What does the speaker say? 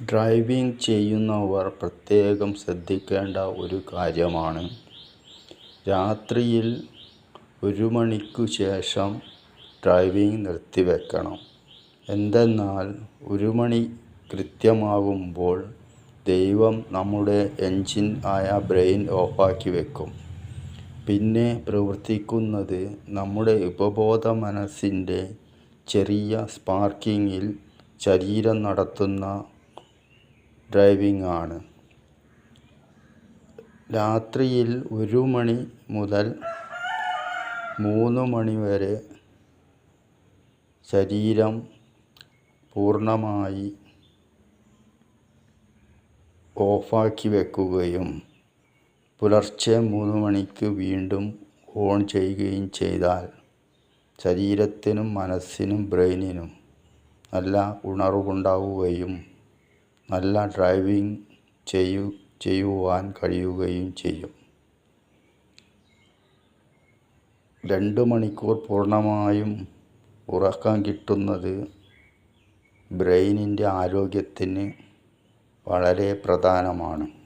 Driving ചെയ്യുന്നവർ പ്രത്യേകം ശ്രദ്ധിക്കേണ്ട ഒരു കാര്യമാണ്. രാത്രിയിൽ ഒരു മണിക്കു ശേഷം ഡ്രൈവിംഗ് നിർത്തിവെക്കണം. എന്തെന്നാൽ ഒരു മണി കൃത്യമാകുമ്പോൾ ദൈവം നമ്മുടെ എൻജിൻ ആയ ബ്രെയിൻ ഓഫാക്കി വെക്കും. പിന്നെ പ്രവർത്തിക്കുന്നത് നമ്മുടെ ഉപബോധ മനസ്സിന്റെ ചെറിയ സ്പാർക്കിങ്ങിൽ ശരീരം നടത്തുന്ന ഡ്രൈവിംഗ് ആണ് രാത്രിയിൽ ഒരു മണി മുതൽ മൂന്ന് മണി വരെ ശരീരം പൂർണമായി ഓഫാക്കി വെക്കുകയും പുലർച്ചെ മൂന്ന് മണിക്ക് വീണ്ടും ഓൺ ചെയ്യുകയും ചെയ്താൽ ശരീരത്തിനും മനസ്സിനും ബ്രെയിനിനും നല്ല ഉണർവുണ്ടാവുകയും നല്ല ഡ്രൈവിംഗ് ചെയ്യു ചെയ്യുവാൻ കഴിയുകയും ചെയ്യും. രണ്ട് മണിക്കൂർ പൂർണമായും ഉറക്കം കിട്ടുന്നത് ബ്രെയിനിന്റെ ആരോഗ്യത്തിന് വളരെ പ്രധാനമാണ്.